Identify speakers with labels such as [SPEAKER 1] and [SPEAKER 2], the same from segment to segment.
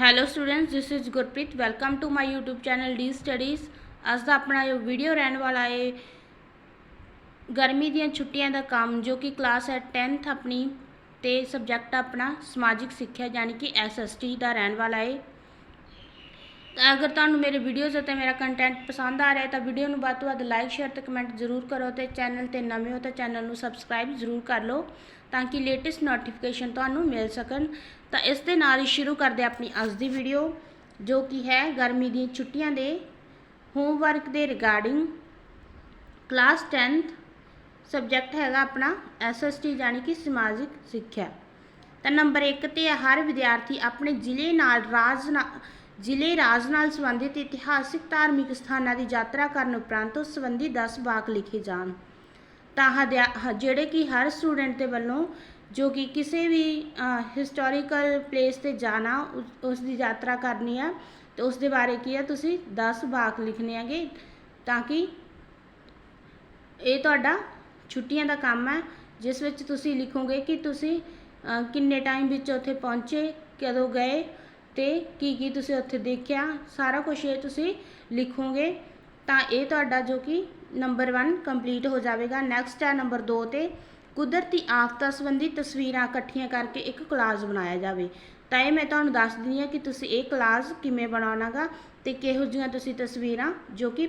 [SPEAKER 1] Hello students this is Gurpreet welcome to my YouTube channel D studies ਅੱਜ ਦਾ ਆਪਣਾ ਜੋ ਵੀਡੀਓ ਰਹਿਣ ਵਾਲਾ ਹੈ ਗਰਮੀ ਦੀਆਂ ਛੁੱਟੀਆਂ ਦਾ ਕੰਮ, ਜੋ ਕਿ ਕਲਾਸ ਹੈ 10th ਆਪਣੀ ਤੇ ਸਬਜੈਕਟ ਆਪਣਾ ਸਮਾਜਿਕ ਸਿੱਖਿਆ, ਯਾਨੀ ਕਿ SST ਦਾ ਰਹਿਣ ਵਾਲਾ ਹੈ। ਤਾਂ ਅਗਰ ਤੁਹਾਨੂੰ ਮੇਰੇ ਵੀਡੀਓਜ਼ ਅਤੇ ਮੇਰਾ ਕੰਟੈਂਟ ਪਸੰਦ ਆ ਰਿਹਾ ਤਾਂ ਵੀਡੀਓ ਨੂੰ ਵੱਧ ਤੋਂ ਵੱਧ ਲਾਈਕ ਸ਼ੇਅਰ ਤੇ ਕਮੈਂਟ ਜ਼ਰੂਰ ਕਰੋ ਤੇ ਚੈਨਲ ਤੇ ਨਵੇਂ ਹੋ ਤਾਂ ਚੈਨਲ ਨੂੰ ਸਬਸਕ੍ਰਾਈਬ ਜ਼ਰੂਰ ਕਰ ਲਓ ਤਾਂ ਕਿ ਲੇਟੈਸਟ ਨੋਟੀਫਿਕੇਸ਼ਨ ਤੁਹਾਨੂੰ ਮਿਲ ਸਕਣ। ਤਾਂ ਇਸ ਦੇ ਨਾਲ ਹੀ ਸ਼ੁਰੂ ਕਰਦੇ ਆਪਣੀ ਅੱਜ ਦੀ ਵੀਡੀਓ ਜੋ ਕਿ ਹੈ ਗਰਮੀ ਦੀਆਂ ਛੁੱਟੀਆਂ ਦੇ ਹੋਮਵਰਕ ਦੇ ਰਿਗਾਰਡਿੰਗ ਕਲਾਸ 10th ਸਬਜੈਕਟ ਹੈਗਾ ਆਪਣਾ ਐਸਐਸਟੀ ਯਾਨੀ ਕਿ ਸਮਾਜਿਕ ਸਿੱਖਿਆ। ਤਾਂ ਨੰਬਰ 1 ਤੇ ਹਰ ਵਿਦਿਆਰਥੀ ਆਪਣੇ ਜ਼ਿਲ੍ਹੇ ਨਾਲ ਰਾਜ ਨਾਲ ਜ਼ਿਲ੍ਹੇ ਰਾਜ ਨਾਲ ਸੰਬੰਧਿਤ ਇਤਿਹਾਸਿਕ ਧਾਰਮਿਕ ਸਥਾਨਾਂ ਦੀ ਯਾਤਰਾ ਕਰਨ ਉਪਰੰਤ ਉਸ ਸੰਬੰਧੀ 10 ਵਾਕ ਲਿਖੇ ਜਾਣ। ਤਾਂ ਹ- ਜਿਹੜੇ ਕਿ ਹਰ ਸਟੂਡੈਂਟ ਦੇ ਵੱਲੋਂ ਜੋ ਕਿ ਕਿਸੇ ਵੀ ਹਿਸਟੋਰੀਕਲ ਪਲੇਸ ਤੇ ਜਾਣਾ ਉਸ- ਉਸ ਦੀ ਯਾਤਰਾ ਕਰਨੀ ਆ, ਤੇ ਉਸ ਦੇ ਬਾਰੇ ਕੀ ਆ, ਤੁਸੀਂ 10 ਵਾਕ ਲਿਖਣੇ ਹੈਗੇ, ਤਾਂ ਕਿ ਇਹ ਤੁਹਾਡਾ ਛੁੱਟੀਆਂ ਦਾ ਕੰਮ ਹੈ ਜਿਸ ਵਿੱਚ ਤੁਸੀਂ ਲਿਖੋਗੇ ਕਿ ਤੁਸੀਂ ਕਿੰਨੇ ਟਾਈਮ ਵਿੱਚ ਉੱਥੇ ਪਹੁੰਚੇ, ਕਦੋਂ ਗਏ ਤੇ ਕੀ ਕੀ ਤੁਸੀਂ ਉੱਥੇ ਦੇਖਿਆ? ਸਾਰਾ ਕੁਝ ਇਹ ਤੁਸੀਂ ਲਿਖੋਗੇ। ਤਾਂ ਇਹ ਤੁਹਾਡਾ ਜੋ ਕਿ ਨੰਬਰ 1 ਕੰਪਲੀਟ ਹੋ ਜਾਵੇਗਾ। ਨੈਕਸਟ ਹੈ ਨੰਬਰ 2 ਤੇ ਕੁਦਰਤੀ ਆਫਤਾਂ ਸੰਬੰਧੀ ਤਸਵੀਰਾਂ ਇਕੱਠੀਆਂ ਕਰਕੇ ਇੱਕ ਕਲਾਸ ਬਣਾਇਆ ਜਾਵੇ। ਤਾਂ ਇਹ ਮੈਂ ਤੁਹਾਨੂੰ ਦੱਸ ਦਿੰਦੀ ਹਾਂ ਕਿ ਤੁਸੀਂ ਇਹ ਕਲਾਸ ਕਿਵੇਂ ਬਣਾਉਣਾਗਾ ਤੇ ਕਿਹੋ ਜਿਹੀਆਂ ਤੁਸੀਂ ਤਸਵੀਰਾਂ ਜੋ ਕਿ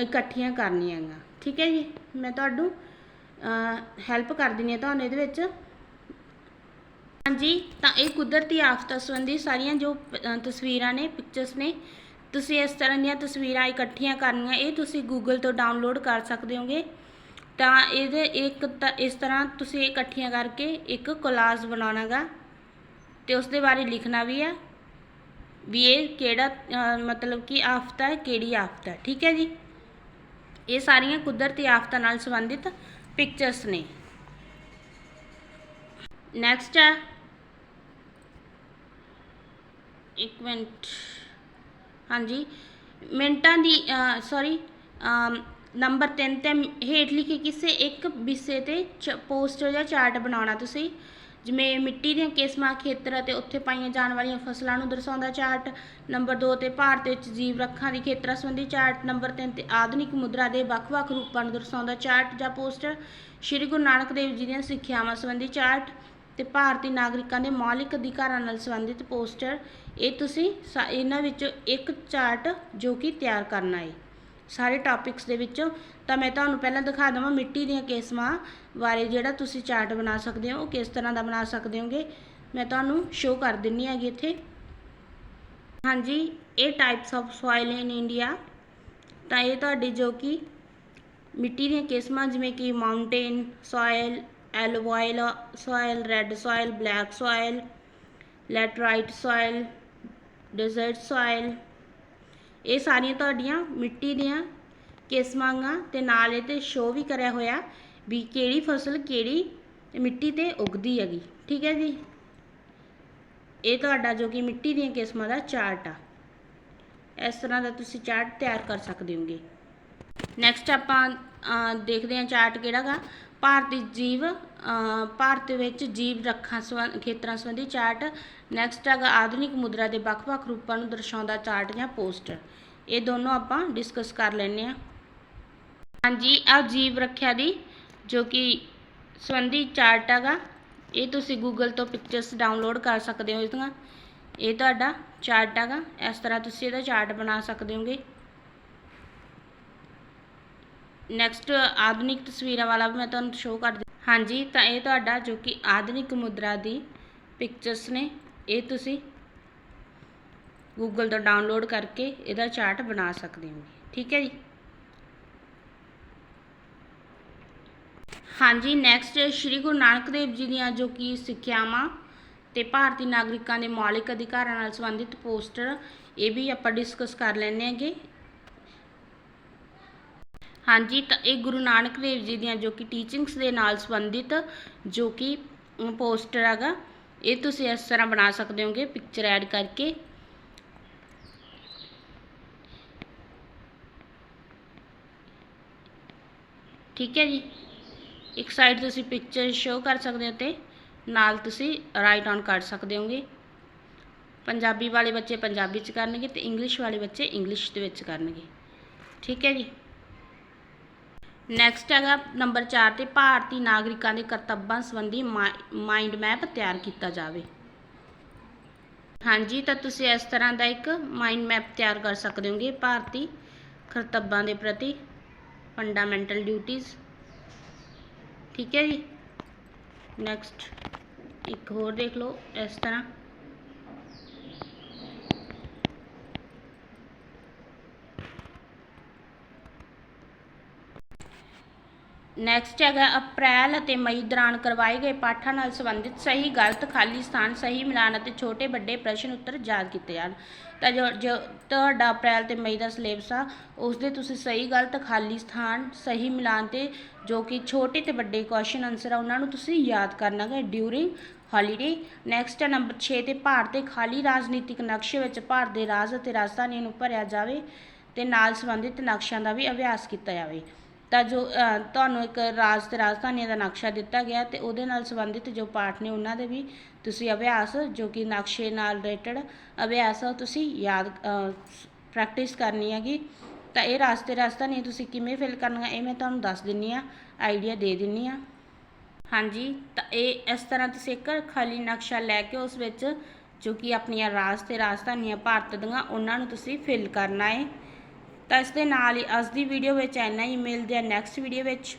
[SPEAKER 1] ਇਕੱਠੀਆਂ ਕਰਨੀਆਂ ਗਾ ਠੀਕ ਹੈ ਜੀ? ਮੈਂ ਤੁਹਾਨੂੰ ਹੈਲਪ ਕਰ ਦਿੰਦੀ ਹਾਂ ਤੁਹਾਨੂੰ ਇਹਦੇ ਵਿੱਚ। ਹਾਂਜੀ, ਤਾਂ ਇਹ ਕੁਦਰਤੀ ਆਫਤਾਂ ਸੰਬੰਧੀ ਸਾਰੀਆਂ ਜੋ ਤਸਵੀਰਾਂ ਨੇ ਪਿਕਚਰਸ ਨੇ, ਤੁਸੀਂ ਇਸ ਤਰ੍ਹਾਂ ਦੀਆਂ ਤਸਵੀਰਾਂ ਇਕੱਠੀਆਂ ਕਰਨੀਆਂ, ਇਹ ਤੁਸੀਂ ਗੂਗਲ ਤੋਂ ਡਾਊਨਲੋਡ ਕਰ ਸਕਦੇ ਹੋਗੇ। ਤਾਂ ਇਹਦੇ ਇੱਕ ਤਾਂ, ਇਸ ਤਰ੍ਹਾਂ ਤੁਸੀਂ ਇਕੱਠੀਆਂ ਕਰਕੇ ਇੱਕ ਕੋਲਾਜ ਬਣਾਉਣਾਗਾ ਤੇ ਉਸ ਦੇ ਬਾਰੇ ਲਿਖਣਾ ਵੀ ਹੈ ਵੀ ਇਹ ਕਿਹੜਾ ਮਤਲਬ ਕਿ ਆਫਤਾ ਹੈ ਕਿਹੜੀ ਆਫਤਾ ਹੈ ਠੀਕ ਹੈ ਜੀ? ਇਹ ਸਾਰੀਆਂ ਕੁਦਰਤੀ ਆਫਤਾਂ ਨਾਲ ਸੰਬੰਧਿਤ ਪਿਕਚਰਸ ਨੇ। ਨੈਕਸਟ ਹੈ ਇੱਕ ਮਿੰਟ। ਹਾਂਜੀ। ਮਿੰਟਾਂ ਦੀ ਸੌਰੀ ਨੰਬਰ 3 ਤੇ ਹੇਠ ਲਿਖੇ ਕਿਸੇ ਇੱਕ ਵਿਸ਼ੇ ਤੇ ਪੋਸਟਰ ਜਾਂ ਚਾਰਟ ਬਣਾਉਣਾ ਤੁਸੀਂ। ਜਿਵੇਂ ਮਿੱਟੀ ਦੀਆਂ ਕਿਸਮਾਂ, ਖੇਤਰ ਅਤੇ ਉੱਥੇ ਪਾਈਆਂ ਜਾਣ ਵਾਲੀਆਂ ਫਸਲਾਂ ਨੂੰ ਦਰਸਾਉਂਦਾ ਚਾਰਟ ਨੰਬਰ 2 ਤੇ ਭਾਰਤ ਵਿੱਚ ਜੀਵ ਰੱਖਾਂ ਦੀ ਖੇਤਰਾਂ ਸੰਬੰਧੀ ਚਾਰਟ ਨੰਬਰ 3 ਤੇ ਆਧੁਨਿਕ ਮੁਦਰਾ ਦੇ ਵੱਖ-ਵੱਖ ਰੂਪਾਂ ਨੂੰ ਦਰਸਾਉਂਦਾ ਚਾਰਟ ਜਾਂ ਪੋਸਟਰ ਸ਼੍ਰੀ ਗੁਰੂ ਨਾਨਕ ਦੇਵ ਜੀ ਦੀਆਂ ਸਿੱਖਿਆਵਾਂ ਸੰਬੰਧੀ ਚਾਰਟ ਤੇ ਭਾਰਤੀ ਨਾਗਰਿਕਾਂ ਦੇ ਮੌਲਿਕ ਅਧਿਕਾਰਾਂ ਨਾਲ ਸੰਬੰਧਿਤ ਪੋਸਟਰ, ਇਹ ਤੁਸੀਂ ਸਾ- ਇਹਨਾਂ ਵਿੱਚੋਂ ਇੱਕ ਚਾਰਟ ਜੋ ਕਿ ਤਿਆਰ ਕਰਨਾ ਹੈ ਸਾਰੇ ਟਾਪਿਕਸ ਦੇ ਵਿੱਚੋਂ ਤਾਂ ਮੈਂ ਤੁਹਾਨੂੰ ਪਹਿਲਾਂ ਦਿਖਾ ਦਵਾਂ ਮਿੱਟੀ ਦੀਆਂ ਕਿਸਮਾਂ ਬਾਰੇ ਜਿਹੜਾ ਤੁਸੀਂ ਚਾਰਟ ਬਣਾ ਸਕਦੇ ਹੋ, ਉਹ ਕਿਸ ਤਰ੍ਹਾਂ ਦਾ ਬਣਾ ਸਕਦੇ ਹੋਗੇ। ਮੈਂ ਤੁਹਾਨੂੰ ਸ਼ੋਅ ਕਰ ਦਿੰਨੀ ਹੈਗੀ ਇੱਥੇ। ਹਾਂਜੀ, ਇਹ types of soil in India ਤਾਂ ਇਹ ਤੁਹਾਡੀ ਜੋ ਕਿ ਮਿੱਟੀ ਦੀਆਂ ਕਿਸਮਾਂ ਜਿਵੇਂ ਕਿ mountain soil alluvial soil red soil black soil laterite soil desert soil ਇਹ ਸਾਰੀਆਂ ਤੁਹਾਡੀਆਂ ਮਿੱਟੀ ਦੀਆਂ ਕਿਸਮਾਂ ਗਾ, ਤੇ ਨਾਲ ਇਹ ਤੇ ਸ਼ੋ ਵੀ ਕਰਿਆ ਹੋਇਆ ਵੀ ਕਿਹੜੀ ਫਸਲ ਕਿਹੜੀ ਮਿੱਟੀ ਤੇ ਉਗਦੀ ਹੈਗੀ, ਠੀਕ ਹੈ ਜੀ? ਇਹ ਤੁਹਾਡਾ ਜੋ ਕਿ ਮਿੱਟੀ ਦੀਆਂ ਕਿਸਮਾਂ ਦਾ ਚਾਰਟ ਆ। ਇਸ ਤਰ੍ਹਾਂ ਦਾ ਤੁਸੀਂ ਚਾਰਟ ਤਿਆਰ ਕਰ ਸਕਦੇ ਹੋਗੇ। ਨੈਕਸਟ ਆਪਾਂ ਦੇਖਦੇ ਹਾਂ ਚਾਰਟ ਕਿਹੜਾ ਗਾ। ਭਾਰਤੀ ਜੀਵ ਭਾਰਤ ਵਿੱਚ ਜੀਵ ਰੱਖਾਂ ਸੰਬੰ- ਖੇਤਰਾਂ ਸੰਬੰਧੀ ਚਾਰਟ ਨੈਕਸਟ ਹੈਗਾ ਆਧੁਨਿਕ ਮੁਦਰਾ ਦੇ ਵੱਖ-ਵੱਖ ਰੂਪਾਂ ਨੂੰ ਦਰਸਾਉਂਦਾ ਚਾਰਟ ਜਾਂ ਪੋਸਟਰ ਇਹ ਦੋਨੋਂ ਆਪਾਂ ਡਿਸਕਸ ਕਰ ਲੈਂਦੇ ਹਾਂ। ਹਾਂਜੀ ਆ ਜੀਵ ਰੱਖਿਆ ਦੀ, ਜੋ ਕਿ ਸੰਬੰਧੀ ਚਾਰਟ ਹੈਗਾ, ਇਹ ਤੁਸੀਂ ਗੂਗਲ ਤੋਂ ਪਿਕਚਰਸ ਡਾਊਨਲੋਡ ਕਰ ਸਕਦੇ ਹੋ ਇਹਦੀਆਂ ਇਹ ਤੁਹਾਡਾ ਚਾਰਟ ਹੈਗਾ, ਇਸ ਤਰ੍ਹਾਂ ਤੁਸੀਂ ਇਹਦਾ ਚਾਰਟ ਬਣਾ ਸਕਦੇ ਹੋਗੇ। ਨੈਕਸਟ ਆਧੁਨਿਕ ਤਸਵੀਰਾਂ ਵਾਲਾ ਵੀ ਮੈਂ ਤੁਹਾਨੂੰ ਸ਼ੋਅ ਕਰ ਦਿੱਤਾ ਹਾਂਜੀ, ਤਾਂ ਇਹ ਤੁਹਾਡਾ ਜੋ ਕਿ ਆਧੁਨਿਕ ਮੁਦਰਾ ਦੀ ਪਿਕਚਰਸ ਨੇ, ਇਹ ਤੁਸੀਂ ਗੂਗਲ ਤੋਂ ਡਾਊਨਲੋਡ ਕਰਕੇ ਇਹਦਾ ਚਾਰਟ ਬਣਾ ਸਕਦੇ ਹੋ। ਠੀਕ ਹੈ ਜੀ? ਹਾਂਜੀ ਨੈਕਸਟ ਸ਼੍ਰੀ ਗੁਰੂ ਨਾਨਕ ਦੇਵ ਜੀ ਦੀਆਂ ਜੋ ਕਿ ਸਿੱਖਿਆਵਾਂ ਤੇ ਭਾਰਤੀ ਨਾਗਰਿਕਾਂ ਦੇ ਮੌਲਿਕ ਅਧਿਕਾਰਾਂ ਨਾਲ ਸੰਬੰਧਿਤ ਪੋਸਟਰ ਇਹ ਵੀ ਆਪਾਂ ਡਿਸਕਸ ਕਰ ਲੈਂਦੇ ਹੈਗੇ। ਹਾਂਜੀ, ਤਾਂ ਇਹ ਗੁਰੂ ਨਾਨਕ ਦੇਵ ਜੀ ਦੀਆਂ ਜੋ ਕਿ ਟੀਚਿੰਗਸ ਦੇ ਨਾਲ ਸੰਬੰਧਿਤ ਜੋ ਕਿ ਪੋਸਟਰ ਹੈਗਾ, ਇਹ ਤੁਸੀਂ ਇਸ ਤਰ੍ਹਾਂ ਬਣਾ ਸਕਦੇ ਹੋਗੇ ਪਿਕਚਰ ਐਡ ਕਰਕੇ। ਠੀਕ ਹੈ ਜੀ? ਇੱਕ ਸਾਈਡ ਤੁਸੀਂ ਪਿਕਚਰ ਸ਼ੋ ਕਰ ਸਕਦੇ ਹੋ ਤੇ ਨਾਲ ਤੁਸੀਂ ਰਾਈਟ ਔਨ ਕਰ ਸਕਦੇ ਹੋਗੇ। ਪੰਜਾਬੀ ਵਾਲੇ ਬੱਚੇ ਪੰਜਾਬੀ ਚ ਕਰਨਗੇ ਤੇ ਇੰਗਲਿਸ਼ ਵਾਲੇ ਬੱਚੇ ਇੰਗਲਿਸ਼ ਦੇ ਵਿੱਚ ਕਰਨਗੇ। ਠੀਕ ਹੈ ਜੀ? ਨੈਕਸਟ ਹੈਗਾ ਨੰਬਰ 4 ਤੇ ਭਾਰਤੀ ਨਾਗਰਿਕਾਂ ਦੇ ਕਰਤੱਵਾਂ ਸੰਬੰਧੀ ਮਾਈਂਡ ਮੈਪ ਤਿਆਰ ਕੀਤਾ ਜਾਵੇ। ਹਾਂਜੀ, ਤਾਂ ਤੁਸੀਂ ਇਸ ਤਰ੍ਹਾਂ ਦਾ ਇੱਕ ਮਾਈਂਡ ਮੈਪ ਤਿਆਰ ਕਰ ਸਕਦੇ ਹੋਗੇ ਭਾਰਤੀ ਕਰਤੱਵਾਂ ਦੇ ਪ੍ਰਤੀ ਫੰਡਾਮੈਂਟਲ ਡਿਊਟੀਜ਼ ਠੀਕ ਹੈ ਜੀ? ਨੈਕਸਟ ਇੱਕ ਹੋਰ ਦੇਖ ਲਓ ਇਸ ਤਰ੍ਹਾਂ। ਨੈਕਸਟ ਹੈਗਾ, ਅਪ੍ਰੈਲ ਅਤੇ ਮਈ ਦੌਰਾਨ ਕਰਵਾਏ ਗਏ ਪਾਠਾਂ ਨਾਲ ਸੰਬੰਧਿਤ ਸਹੀ, ਗਲਤ, ਖਾਲੀ ਸਥਾਨ, ਸਹੀ ਮਿਲਾਨ ਅਤੇ ਛੋਟੇ ਵੱਡੇ ਪ੍ਰਸ਼ਨ ਉੱਤਰ ਯਾਦ ਕੀਤੇ ਜਾਣ। ਤਾਂ ਜੋ ਜੋ ਤੁਹਾਡਾ ਅਪ੍ਰੈਲ ਤੇ ਮਈ ਦਾ ਸਿਲੇਬਸ ਆ ਉਸ ਦੇ ਤੁਸੀਂ ਸਹੀ, ਗਲਤ, ਖਾਲੀ ਸਥਾਨ, ਸਹੀ ਮਿਲਾਨ ਤੇ ਜੋ ਕਿ ਛੋਟੇ ਤੇ ਵੱਡੇ ਕੁਐਸਚਨ ਆਨਸਰ ਆ, ਉਹਨਾਂ ਨੂੰ ਤੁਸੀਂ ਯਾਦ ਕਰਨਾ ਹੈ ਡਿਊਰਿੰਗ ਹੌਲੀਡੇ ਨੈਕਸਟ ਹੈ ਨੰਬਰ 6 ਤੇ ਭਾਰਤ ਦੇ ਖਾਲੀ ਰਾਜਨੀਤਿਕ ਨਕਸ਼ੇ ਵਿੱਚ ਭਾਰਤ ਦੇ ਰਾਜ ਅਤੇ ਰਾਜਧਾਨੀਆਂ ਨੂੰ ਭਰਿਆ ਜਾਵੇ ਤੇ ਨਾਲ ਸੰਬੰਧਿਤ ਨਕਸ਼ਿਆਂ ਦਾ ਵੀ ਅਭਿਆਸ ਕੀਤਾ ਜਾਵੇ। ਤਾਂ ਜੋ ਤੁਹਾਨੂੰ ਇੱਕ ਰਾਜ ਤੇ ਰਾਜਧਾਨੀਆਂ ਦਾ ਨਕਸ਼ਾ ਦਿੱਤਾ ਗਿਆ ਤੇ ਉਹਦੇ ਨਾਲ ਸੰਬੰਧਿਤ ਜੋ ਪਾਠ ਨੇ ਉਹਨਾਂ ਦੇ ਵੀ ਤੁਸੀਂ ਅਭਿਆਸ, ਜੋ ਕਿ ਨਕਸ਼ੇ ਨਾਲ ਰਿਲੇਟਡ ਅਭਿਆਸ ਤੁਸੀਂ ਯਾਦ ਪ੍ਰੈਕਟਿਸ ਕਰਨੀ ਹੈਗੀ। ਤਾਂ ਇਹ ਰਾਜ ਤੇ ਰਾਜਧਾਨੀਆਂ ਤੁਸੀਂ ਕਿਵੇਂ ਫਿਲ ਕਰਨੀਆਂ ਇਹ ਮੈਂ ਤੁਹਾਨੂੰ ਦੱਸ ਦਿੰਨੀ ਆ ਆਈਡੀਆ ਦੇ ਦਿੰਨੀ ਆ। ਹਾਂਜੀ, ਤਾਂ ਇਹ ਇਸ ਤਰ੍ਹਾਂ ਤੁਸੀਂ ਇੱਕ ਖਾਲੀ ਨਕਸ਼ਾ ਲੈ ਕੇ ਉਸ ਵਿੱਚ ਜੋ ਕਿ ਆਪਣੀਆਂ ਰਾਜ ਤੇ ਰਾਜਧਾਨੀਆਂ, ਭਾਰਤ ਦੀਆਂ, ਉਹਨਾਂ ਨੂੰ ਤੁਸੀਂ ਫਿਲ ਕਰਨਾ ਹੈ ਤਾਂ ਇਸ ਦੇ ਨਾਲ ਹੀ ਅੱਜ ਦੀ ਵੀਡੀਓ ਵਿੱਚ ਇੰਨਾ ਹੀ। ਮਿਲਦੇ ਆ ਨੈਕਸਟ ਵੀਡੀਓ ਵਿੱਚ।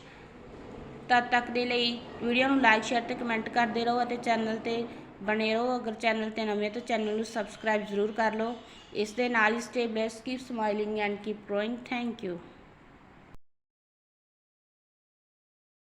[SPEAKER 1] ਤਦ ਤੱਕ ਦੇ ਲਈ ਵੀਡੀਓ ਨੂੰ ਲਾਈਕ ਸ਼ੇਅਰ ਤੇ ਕਮੈਂਟ ਕਰਦੇ ਰਹੋ ਅਤੇ ਚੈਨਲ ਤੇ ਬਣੇ ਰਹੋ। ਅਗਰ ਚੈਨਲ ਤੇ ਨਵੇਂ ਤਾਂ ਚੈਨਲ ਨੂੰ ਸਬਸਕ੍ਰਾਈਬ ਜ਼ਰੂਰ ਕਰ ਲਓ। ਇਸ ਦੇ ਨਾਲ ਹੀ stay blessed keep smiling and keep growing thank you